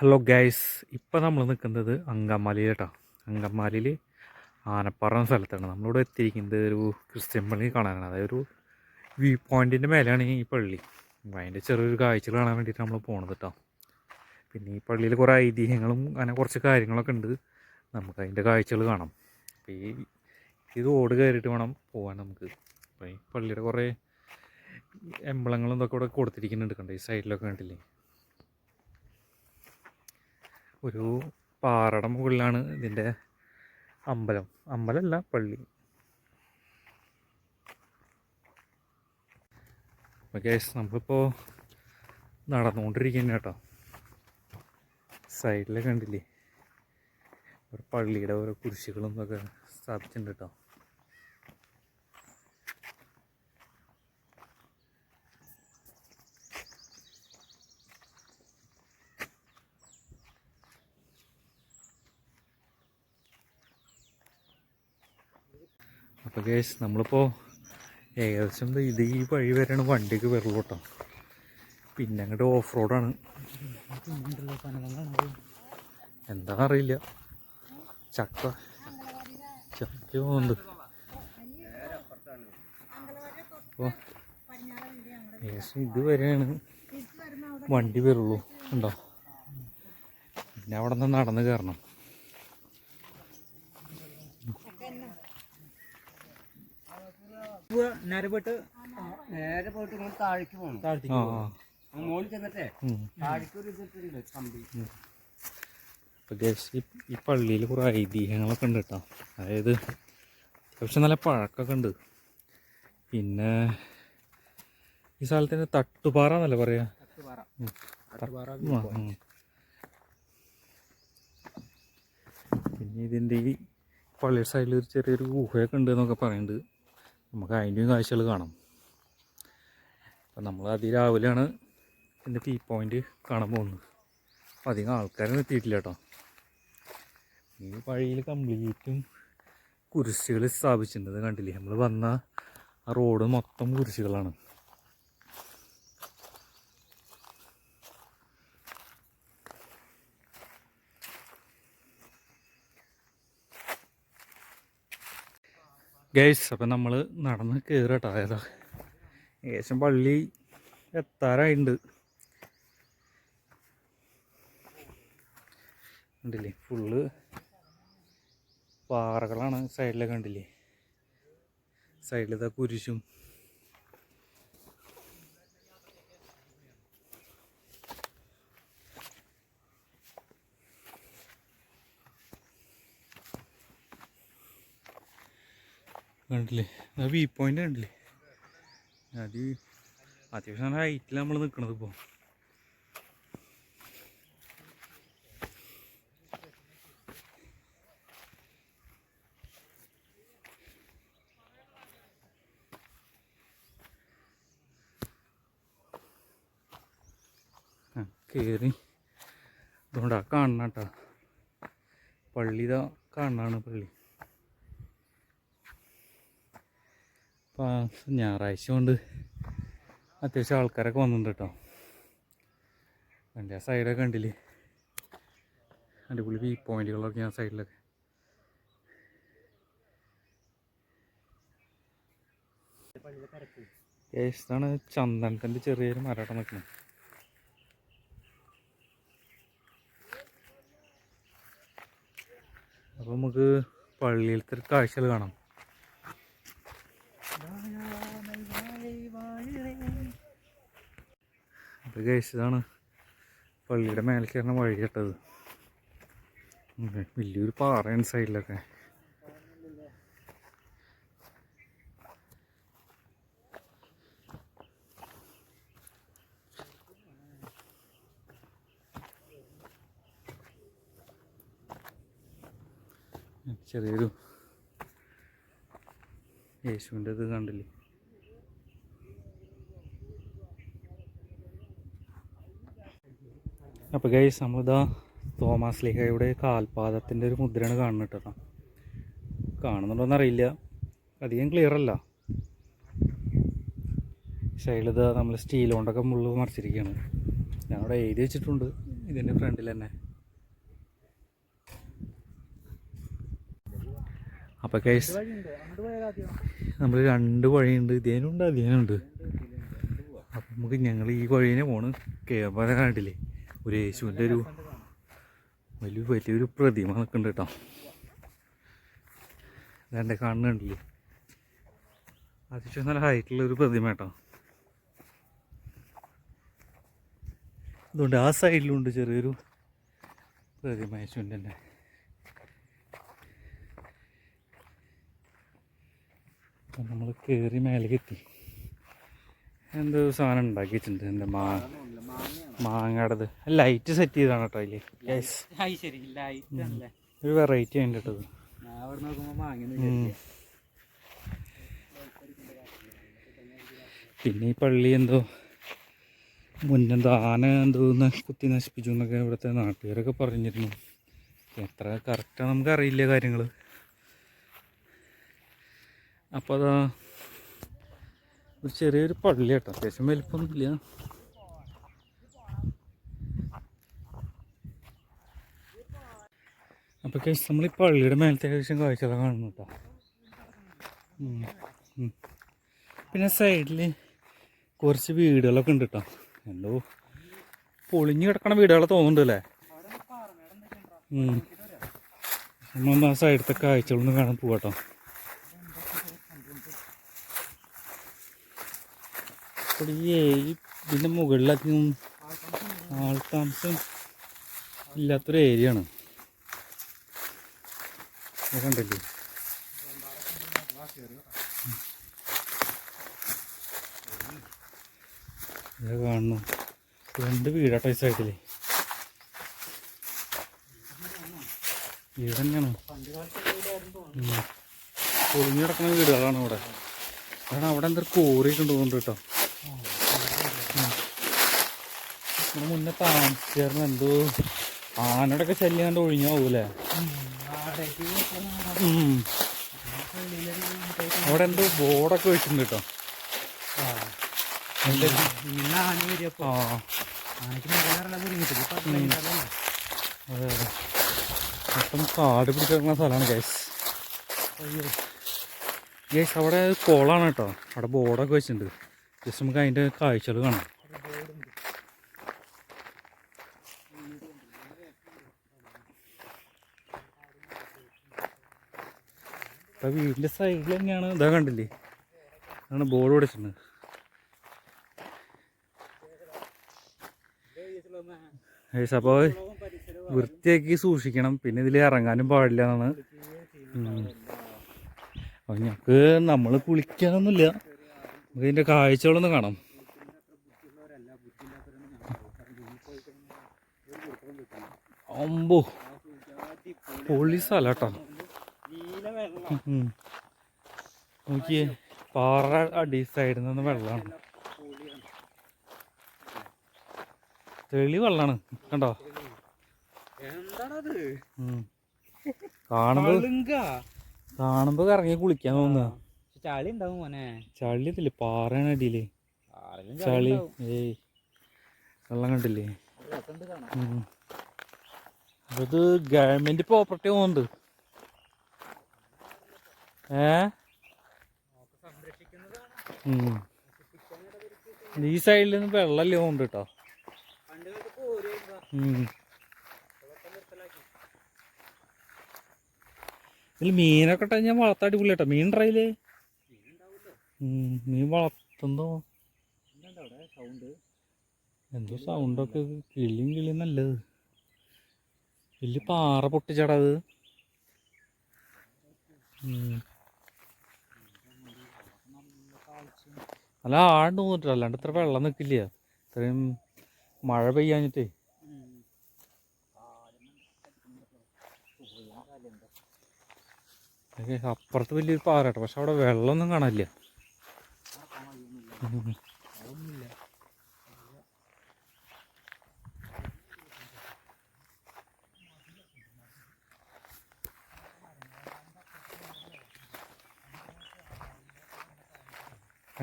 Hello guys ഇപ്പം നമ്മൾ നിൽക്കുന്നത് അങ്കമാലിയിൽ കേട്ടോ അങ്കമാലിയിൽ ആനപ്പാറ സ്ഥലത്താണ്. നമ്മളിവിടെ എത്തിയിരിക്കുന്നത് ഒരു ക്രിസ്ത്യൻ പള്ളി കാണാനാണ്. അതായത് ഒരു വ്യൂ പോയിന്റിന്റെ മേലെയാണ് ഈ പള്ളി. അതിന്റെ ചെറിയൊരു കാഴ്ചകൾ കാണാൻ വേണ്ടിയിട്ട് നമ്മൾ പോണത് കേട്ടോ പിന്നെ ഈ പള്ളിയിൽ കുറേ ഐതിഹ്യങ്ങളും അങ്ങനെ കുറച്ച് കാര്യങ്ങളൊക്കെ ഉണ്ട്. നമുക്ക് അതിന്റെ കാഴ്ചകൾ കാണാം. അപ്പോൾ ഈ ഇത് ഓട് കയറിയിട്ട് വേണം പോകാൻ നമുക്ക്. അപ്പോൾ ഈ പള്ളിയുടെ കുറേ എമ്പളങ്ങളും ഇതൊക്കെ ഇവിടെ കൊടുത്തിരിക്കുന്നുണ്ട് കണ്ടോ? ഈ സൈഡിലൊക്കെ കണ്ടില്ലേ? ഒരു പാറയുടെ മുകളിലാണ് ഇതിന്റെ അമ്പലം. അമ്പലമല്ല പള്ളി. ഓക്കെ നമ്മളിപ്പോൾ നടന്നുകൊണ്ടിരിക്കുന്ന കേട്ടോ. സൈഡിൽ കണ്ടില്ലേ? ഒരു പള്ളിയുടെ ഓരോ കുരിശുകളും ഒക്കെ സ്ഥാപിച്ചിട്ടുണ്ട് കേട്ടോ. അപ്പോൾ കേസ് നമ്മളിപ്പോൾ ഏകദേശം ഇത് ഈ വഴി വരെയാണ് വണ്ടിക്ക് വരുള്ളൂ കേട്ടോ. പിന്നെ അങ്ങോട്ട് ഓഫ് റോഡാണ് എന്താണെന്നറിയില്ല ചക്ക. ചക്ക പോകുന്നുണ്ട് അപ്പോൾ ഏകദേശം ഇത് വരെയാണ് വണ്ടി വരുള്ളൂ ഉണ്ടോ പിന്നെ അവിടെ നിന്ന് നടന്ന് കയറണം നേരെ പോയിട്ട് നേരെ പോയിട്ട് ഇങ്ങനെ താഴേക്ക് പോകണം താഴത്തേക്ക് ആ പോകണം മോളിൽ ചെന്നിട്ടേ. താഴേക്ക് ഒരു ഇതിട്ടുണ്ട് കമ്പി. ഈ ഈ പള്ളിയിൽ കുറേ ഐതിഹ്യങ്ങളൊക്കെ ഉണ്ട് കേട്ടോ അതായത് അത്യാവശ്യം നല്ല പഴക്കമൊക്കെ ഉണ്ട്. പിന്നെ ഈ സ്ഥലത്തിന് തട്ടുപാറ എന്നല്ലേ പറയാ? തട്ടുപാറ. തട്ടുപാറ പിന്നെ ഇതിന്റെ ഈ പള്ളിയുടെ സൈഡിൽ ഒരു ചെറിയൊരു ഗുഹയൊക്കെ ഉണ്ട് എന്നൊക്കെ പറയുന്നുണ്ട് നമുക്ക് അതിന്റെയും കാഴ്ചകൾ കാണാം. അപ്പം നമ്മൾ അതിരാവിലെയാണ് എന്റെ ടീ പോയിന്റ് കാണാൻ പോകുന്നത്. അപ്പം അധികം ആൾക്കാരൊന്നും എത്തിയിട്ടില്ല കേട്ടോ. ഈ വഴിയിൽ കംപ്ലീറ്റും കുരിശുകൾ സ്ഥാപിച്ചിട്ടുണ്ട്. കണ്ടില്ലേ? നമ്മൾ വന്ന ആ റോഡ് മൊത്തം കുരിശുകളാണ്. ഗൈസ് അപ്പം നമ്മൾ നടന്ന് കയറട്ടോ ഏതാ? ഏകദേശം പള്ളി എത്താറായിട്ടുണ്ട് കണ്ടില്ലേ? ഫുള്ള് പാറകളാണ് സൈഡിലൊക്കെ കണ്ടില്ലേ? സൈഡിലത്തെ കുരിശും കണ്ടില്ലേ? അത് വ്യൂ പോയിന്റ് കണ്ടില്ലേ? അത് അത്യാവശ്യം നല്ല ഹൈറ്റിൽ നമ്മൾ നിൽക്കണത് ഇപ്പോൾ കയറി ഇതുകൊണ്ടാ കാണണ കേട്ടോ. പള്ളി ഇതാ കാണാണ് പള്ളി. അപ്പോൾ ഞായറാഴ്ച കൊണ്ട് അത്യാവശ്യം ആൾക്കാരൊക്കെ വന്നിട്ടുണ്ട് കേട്ടോ എന്റെ ആ സൈഡൊക്കെ കണ്ടില്ലേ? അടിപൊളി വ്യൂ പോയിന്റുകളൊക്കെ ആ സൈഡിലൊക്കെ ഏഷ്ടാണ് ചന്ദനത്തിന്റെ ചെറിയൊരു മരട്ടം നിൽക്കുന്നത്. അപ്പോൾ നമുക്ക് പള്ളിയിലത്തെ ഒരു കാഴ്ചകൾ കാണാം. അപ്പോൾ കഴിച്ചതാണ് പള്ളിയുടെ മേലെ കയറുന്ന വഴി കേട്ടത് വലിയൊരു പാറയാണ് സൈഡിലൊക്കെ ചെറിയൊരു യേശുവിന്റെ ഇത് കണ്ടില്ലേ? അപ്പോൾ ഗൈസ് നമ്മളിതാ തോമസ് ലിഹയുടെ കാൽപാദത്തിന്റെ ഒരു മുദ്രയാണ് കാണുന്നത് കേട്ടോ കാണുന്നുണ്ടോയെന്ന് അറിയില്ല. അധികം ക്ലിയർ അല്ല. സൈഡിലിത് നമ്മൾ സ്റ്റീൽ കൊണ്ടൊക്കെ മുള്ളു മറിച്ചിരിക്കുകയാണ്. ഞാൻ അവിടെ എഴുതി വെച്ചിട്ടുണ്ട്. ഇതിന്റെ ഫ്രണ്ടിൽ തന്നെ. അപ്പോൾ കേസ് നമ്മൾ രണ്ട് വഴിയുണ്ട് ഇതേനുണ്ട് അതിനുണ്ട്. അപ്പം നമുക്ക് ഞങ്ങൾ ഈ വഴിനെ പോണ് കേരള കണ്ടില്ലേ? ഒരു യേശുവിന്റെ ഒരു വലിയ വലിയൊരു പ്രതിമ നിൽക്കുന്നുണ്ട് കേട്ടോ. അതെന്റെ കാണുന്നുണ്ടല്ലേ? അത്യാവശ്യം നല്ല ഹൈറ്റുള്ള ഒരു പ്രതിമ കേട്ടോ. അതുകൊണ്ട് ആ സൈഡിലുണ്ട് ചെറിയൊരു പ്രതിമ യേശുവിന്റെ തന്നെ. നമ്മൾ കയറി മേലേക്ക് എത്തി. എന്തോ സാധനം ഉണ്ടാക്കിയിട്ടുണ്ട്. എന്റെ മാ മാങ്ങടത്. ലൈറ്റ് സെറ്റ് ചെയ്താണ് കേട്ടോ അല്ലേ ഒരു വെറൈറ്റി ഉണ്ട് കേട്ടോ ഞാൻ അവിടെ മാങ്ങ ഉം. പിന്നെ ഈ പള്ളി എന്തോ മുന്നെന്തോ ആന എന്തോ ന- കുത്തി നശിപ്പിച്ചു എന്നൊക്കെ ഇവിടുത്തെ നാട്ടുകാരൊക്കെ പറഞ്ഞിരുന്നു. എത്ര കറക്റ്റാണ് നമുക്ക് അറിയില്ല കാര്യങ്ങൾ അപ്പോൾ അതാ ഒരു ചെറിയൊരു പള്ളി കേട്ടോ. അത്യാവശ്യം വലിപ്പമൊന്നുമില്ല. അപ്പോൾ കേസ് നമ്മൾ ഈ പള്ളിയുടെ മേലത്തെ ഏകദേശം കാഴ്ചകളൊക്കെ കാണുന്നു കേട്ടോ. പിന്നെ സൈഡിൽ കുറച്ച് വീടുകളൊക്കെ ഉണ്ട് കേട്ടോ. എന്തോ പൊളിഞ്ഞു കിടക്കണ വീടുകളെ തോന്നുന്നുണ്ട് അല്ലേ? ഉം. നമ്മളൊന്ന് ആ സൈഡത്തെ കാഴ്ചകളൊന്നും കാണാൻ പോവാട്ടോ. ഇവിടെ ഈ ഇതിന്റെ മുകളിലധികം ആൾ താമസം ഇല്ലാത്തൊരു ഏരിയ ആണ്. കണ്ടല്ലേ? കാണുന്നു. രണ്ട് വീടാട്ടോ ഈ സൈഡിൽ വീട് തന്നെയാണ്. പൊളിഞ്ഞു കിടക്കുന്ന വീടുകളാണ് ഇവിടെ. കാരണം അവിടെ എന്തൊരു കോറിയൊക്കെ ഉണ്ട് കേട്ടോ. ഇവിടെ മുന്നേ താമസിച്ചായിരുന്നു എന്തോ ആനയുടെ ഒക്കെ ശല്യം കണ്ട് ഒഴിഞ്ഞു പോകൂലേ. അവിടെ എന്തോ ബോർഡൊക്കെ വെച്ചിട്ടുണ്ട് കേട്ടോ. അതെ അതെ. മൊത്തം കാട് പിടിച്ചിരിക്കുന്ന സ്ഥലമാണ് ഗൈസ് ഗൈസ് അവിടെ കോളാണ് കേട്ടോ. അവിടെ ബോർഡൊക്കെ വെച്ചിട്ടുണ്ട്. ജസ്റ്റ് നമുക്ക് അതിന്റെ കാഴ്ചകൾ കാണാം. ഇപ്പം വീട്ടിന്റെ സൈഡിൽ തന്നെയാണ്. ഇതാ കണ്ടില്ലേ? അതാണ് ബോർഡ് പിടിച്ചിട്ടുണ്ട് അപ്പോൾ വൃത്തിയാക്കി സൂക്ഷിക്കണം. പിന്നെ ഇതിൽ ഇറങ്ങാനും പാടില്ല എന്നാണ്. അപ്പം ഞങ്ങൾക്ക് നമ്മൾ കുളിക്കാനൊന്നുമില്ല. നമുക്ക് ഇതിന്റെ കാഴ്ചകളൊന്ന് കാണാം. അമ്പോ പൊളി സ്ഥലം കേട്ടോ. നോക്കിയേ പാറ അടി സൈഡിൽ നിന്ന് വെള്ളമാണ് തെളി വെള്ളാണ്. കണ്ടോ? എന്താണത്. കാണുമ്പോ കറങ്ങി കുളിക്കാൻ തോന്നുക. ചളി ഉണ്ടാവും മോനെ. ചളി ഇതില്ലേ പാറയാണ് അടിയിൽ. ചളി. ഏയ്. വെള്ളം കണ്ടില്ലേ? അത് ഗവൺമെന്റ് പ്രോപ്പർട്ടി പോകുന്നുണ്ട് ഏ. ഈ സൈഡിൽ നിന്ന് വെള്ളമല്ലേ ഉണ്ട് കേട്ടോ. ഇതിൽ മീനൊക്കെ ഇട്ടാ ഞാൻ വളർത്താൻ അടിപൊളി കേട്ടോ മീൻ. ഉം. മീൻ വളർത്തുന്നോ എന്തോ സൗണ്ടൊക്കെ കിളിയും കിളിയും നല്ലത് വലിയ പാറ പൊട്ടിച്ചടത് അല്ല ആണ്ട് തോന്നിട്ട് അല്ലാണ്ട് ഇത്ര വെള്ളം നിൽക്കില്ല ഇത്രയും മഴ പെയ്യാഞ്ഞിട്ടേ. അപ്പുറത്ത് വലിയൊരു പാറ കേട്ടോ പക്ഷെ അവിടെ വെള്ളമൊന്നും കാണാനില്ല.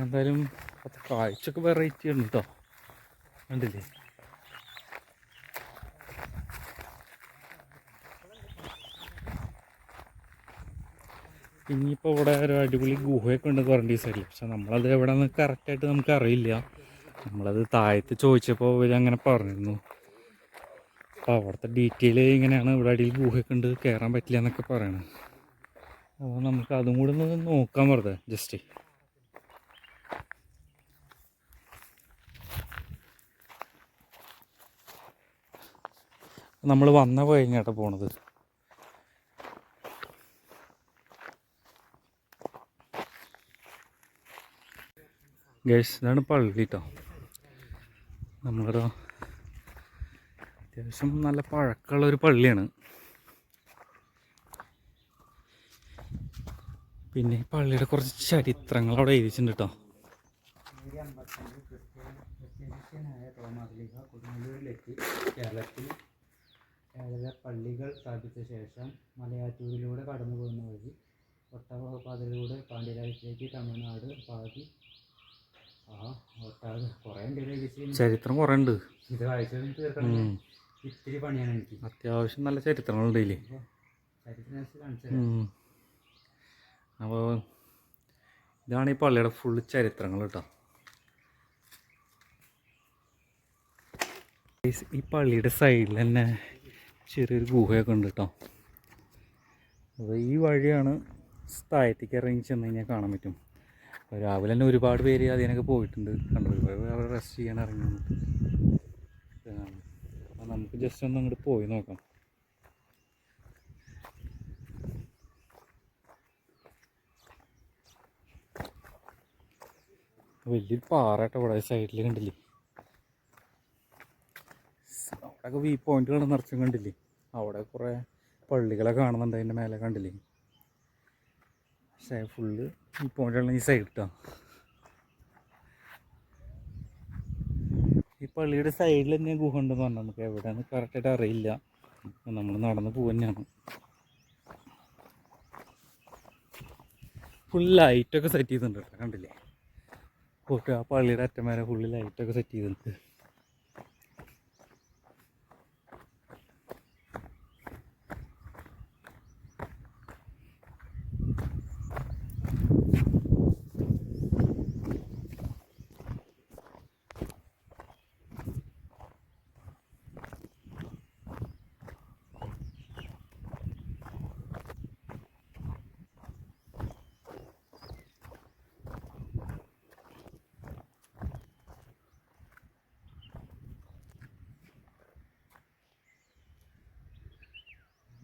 എന്തായാലും അത്ര കാഴ്ചയൊക്കെ വെറൈറ്റി ഉണ്ട് കേട്ടോ കണ്ടില്ലേ? ഇനിയിപ്പോൾ ഇവിടെ ഒരു അടിപൊളി ഗുഹയൊക്കെ ഉണ്ട് ക്വാറന്റീൻ സൈഡിൽ പക്ഷെ നമ്മളത് എവിടെ നിന്ന് കറക്റ്റായിട്ട് നമുക്ക് അറിയില്ല. നമ്മളത് താഴത്ത് ചോദിച്ചപ്പോൾ ഇവർ അങ്ങനെ പറഞ്ഞിരുന്നു. അപ്പോൾ അവിടുത്തെ ഡീറ്റെയിൽ ഇങ്ങനെയാണ് ഇവിടെ അടിയിൽ ഗുഹയൊക്കെ ഉണ്ട് കയറാൻ പറ്റില്ല എന്നൊക്കെ പറയണത് അപ്പോൾ നമുക്ക് അതും കൂടെ ഒന്ന് നോക്കാൻ പറഞ്ഞത് ജസ്റ്റ് നമ്മൾ വന്ന കഴിഞ്ഞാട്ടോ പോണത്. ഗേസ് ഇതാണ് പള്ളി കേട്ടോ നമ്മളൊരു അത്യാവശ്യം നല്ല പഴക്കമുള്ള ഒരു പള്ളിയാണ്. പിന്നെ ഈ പള്ളിയുടെ കുറച്ച് ചരിത്രങ്ങൾ അവിടെ എഴുതിച്ചിട്ടുണ്ട് കേട്ടോ കേരളത്തിൽ ഏഴര പള്ളികൾ സ്ഥാപിച്ച ശേഷം മലയാറ്റൂരിലൂടെ കടന്നു പോകുന്ന വഴി ഒട്ടകപ്പാതയിലൂടെ പാണ്ഡ്യരാജ്യത്തിലേക്ക് തമിഴ്നാട് പാതി. ആ ഒട്ടാകെ കുറേ ഉണ്ട് ചരിത്രം കുറേ ഉണ്ട്. ഇത് തീർക്കണം. ഇത്തിരി പണിയാണ് എനിക്ക്. അത്യാവശ്യം നല്ല ചരിത്രങ്ങളുണ്ട് ഇതിൽ അപ്പോൾ ഇതാണ് ഈ പള്ളിയുടെ ഫുൾ ചരിത്രങ്ങൾ കേട്ടോ. ഈ പള്ളിയുടെ സൈഡിൽ തന്നെ ചെറിയൊരു ഗുഹയൊക്കെ ഉണ്ട് കേട്ടോ അപ്പോൾ ഈ വഴിയാണ് താഴത്തേക്ക് ഇറങ്ങി ചെന്ന് കഴിഞ്ഞാൽ കാണാൻ പറ്റും. രാവിലെ തന്നെ ഒരുപാട് പേര് അതിനൊക്കെ പോയിട്ടുണ്ട്. കണ്ടു? അവർ റെസ്റ്റ് ചെയ്യാൻ ഇറങ്ങി വന്നിട്ട്. അപ്പോൾ നമുക്ക് ജസ്റ്റ് ഒന്ന് അങ്ങോട്ട് പോയി നോക്കാം. വലിയൊരു പാറ കേട്ടോ ഇവിടെ സൈഡിൽ കണ്ടില്ലേ? അവിടെയൊക്കെ വ്യൂ പോയിന്റുകൾ നിറച്ചും കണ്ടില്ലേ? അവിടെ കുറേ പള്ളികളെ കാണുന്നുണ്ട് അതിന്റെ മേലെ കണ്ടില്ലേ? പക്ഷേ ഫുള്ള് വ്യൂ പോയിന്റുകൾ ഈ സൈഡ് കേട്ടോ ഈ പള്ളിയുടെ സൈഡിൽ തന്നെ ഗുഹ ഉണ്ടെന്ന് പറഞ്ഞാൽ നമുക്ക് എവിടെയാണ് കറക്റ്റായിട്ട് അറിയില്ല. നമ്മൾ നടന്ന് പോവുകയാണ് ഫുൾ ലൈറ്റൊക്കെ സെറ്റ് ചെയ്തിട്ടുണ്ട് കേട്ടോ കണ്ടില്ലേ? ആ പള്ളിയുടെ അറ്റം വരെ ഫുള്ള് ലൈറ്റൊക്കെ സെറ്റ് ചെയ്തിട്ടുണ്ട്.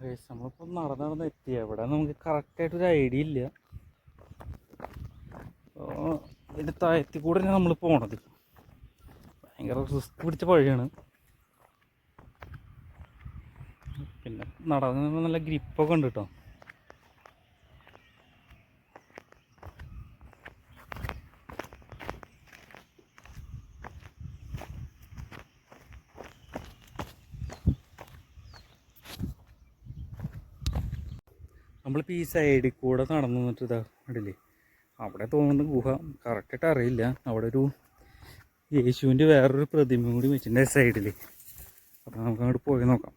ഗൈസ് നമ്മളിപ്പോൾ നടന്ന് നടന്ന് എത്തി. എവിടെ നമുക്ക് കറക്റ്റായിട്ടൊരു ഐഡിയ ഇല്ല. ഇതിന്റെ താഴത്തിൽ കൂടെ തന്നെ നമ്മൾ പോണത്. ഭയങ്കര റിസ്ക് പിടിച്ച വഴിയാണ്. പിന്നെ നടന്ന് നല്ല ഗ്രിപ്പൊക്കെ ഉണ്ട് കേട്ടോ നമ്മളിപ്പോൾ ഈ സൈഡിൽ കൂടെ നടന്നു നിന്നിട്ട് ഇതാ കണ്ടില്ലേ? അവിടെ തോന്നുന്ന ഗുഹ. കറക്റ്റായിട്ട് അറിയില്ല. അവിടെ ഒരു യേശുവിന്റെ വേറൊരു പ്രതിമ കൂടി വെച്ചിട്ടുണ്ട് സൈഡിൽ അപ്പോൾ നമുക്ക് അങ്ങോട്ട് പോയി നോക്കാം?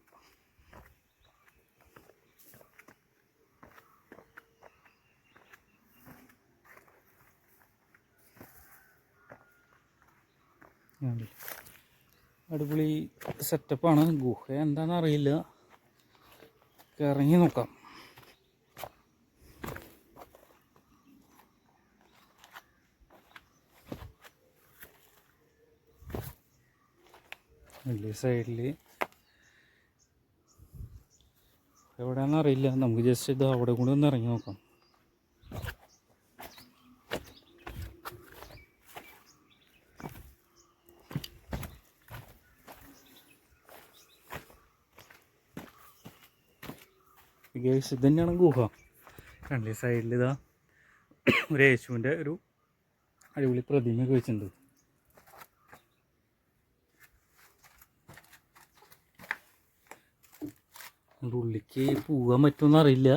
അടിപൊളി സെറ്റപ്പാണ് ഗുഹ എന്താണെന്ന് അറിയില്ല. ഇറങ്ങി നോക്കാം. വലിയ സൈഡിൽ എവിടെയാണെന്ന് അറിയില്ല. നമുക്ക് ജസ്റ്റ് ഇത് അവിടെ കൂടെ ഒന്ന് ഇറങ്ങി നോക്കാം. ഗേസ് ഇത് തന്നെയാണ് ഗുഹ. രണ്ടേ സൈഡിൽ ഇതാ ഒരു യേശുവിന്റെ ഒരു അടിപൊളി പ്രതിമയൊക്കെ വെച്ചിട്ടുണ്ട്. ഉള്ളിലേക്ക് പോകാൻ പറ്റുമെന്ന് അറിയില്ല.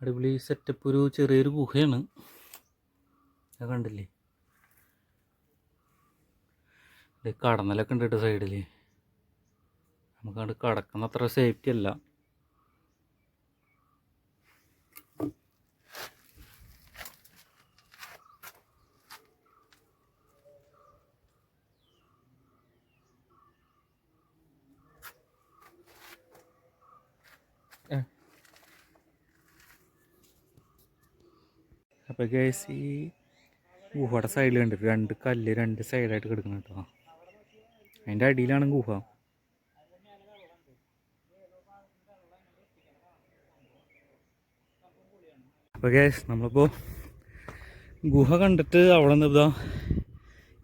അടിപൊളി സെറ്റപ്പ് ഒരു ചെറിയൊരു ഗുഹയാണ്. അത് കണ്ടില്ലേ? കടന്നലൊക്കെ ഉണ്ട് കേട്ടോ സൈഡിൽ നമുക്കങ്ങോട്ട് കടക്കുന്ന അത്ര സേഫ്റ്റി അല്ല. അപ്പോൾ ഗേസ് ഈ ഗുഹയുടെ സൈഡിൽ ഉണ്ട് രണ്ട് കല്ല് രണ്ട് സൈഡായിട്ട് കിടക്കുന്നു കേട്ടോ. അതിന്റെ അടിയിലാണ് ഗുഹ. അപ്പോൾ ഗേസ് നമ്മളിപ്പോൾ ഗുഹ കണ്ടിട്ട് അവിടെ നിന്ന് ഇതാ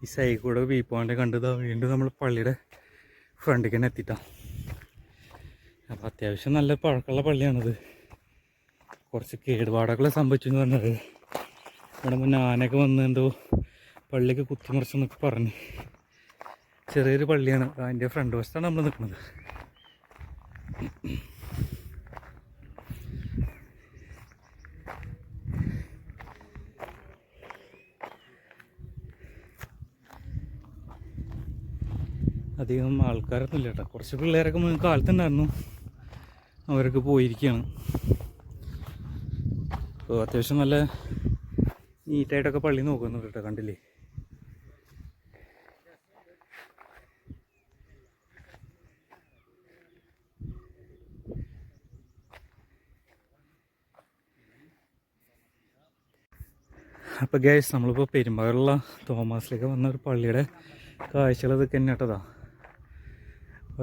ഈ സൈഡിൽ കൂടെ വീ പോയിന്റെ കണ്ടിതാ വീണ്ടും നമ്മൾ പള്ളിയുടെ ഫ്രണ്ടിൽ തന്നെ എത്തിയിട്ടാണ് അപ്പോൾ അത്യാവശ്യം നല്ല പഴക്കമുള്ള പള്ളിയാണത്. കുറച്ച് കേടുപാടൊക്കെ സംഭവിച്ചു എന്ന് പറഞ്ഞത്. ഇവിടെ മുന്നേ ആനയൊക്കെ വന്ന് എന്തോ പള്ളിയൊക്കെ കുത്തിമറിച്ചെന്നൊക്കെ പറഞ്ഞു. ചെറിയൊരു പള്ളിയാണ്. അതിന്റെ ഫ്രണ്ട് വശത്താണ് നമ്മൾ നിൽക്കുന്നത് അധികം ആൾക്കാരൊന്നും ഇല്ല കേട്ടോ. കുറച്ച് പിള്ളേരൊക്കെ മുൻ കാലത്തുണ്ടായിരുന്നു. അവരൊക്കെ പോയിരിക്കുകയാണ്. അപ്പോൾ അത്യാവശ്യം നല്ല നീറ്റായിട്ടൊക്കെ പള്ളി നോക്കുന്നുണ്ട് കേട്ടോ കണ്ടില്ലേ? അപ്പോൾ ഗ്യാസ് നമ്മളിപ്പോൾ പെരുമ്പാറുള്ള തോമസിലേക്ക് വന്ന ഒരു പള്ളിയുടെ കാഴ്ചകൾ ഇതൊക്കെ തന്നെ കേട്ടതാ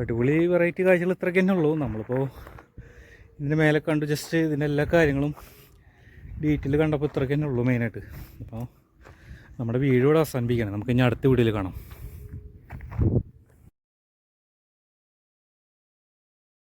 അടിപൊളി വെറൈറ്റി കാഴ്ചകൾ ഇത്രയൊക്കെ തന്നെ ഉള്ളൂ. നമ്മളിപ്പോൾ ഇതിന്റെ മേലെ കണ്ടു ജസ്റ്റ് ഇതിന്റെ എല്ലാ കാര്യങ്ങളും ഡീറ്റെയിൽ കണ്ടപ്പോൾ ഇത്രയൊക്കെ തന്നെ ഉള്ളൂ മെയിനായിട്ട് അപ്പോൾ നമ്മുടെ വീഡിയോ ഇവിടെ അവസാനിപ്പിക്കുകയാണ്. നമുക്ക് ഇനി അടുത്ത വീഡിയോയിൽ കാണാം.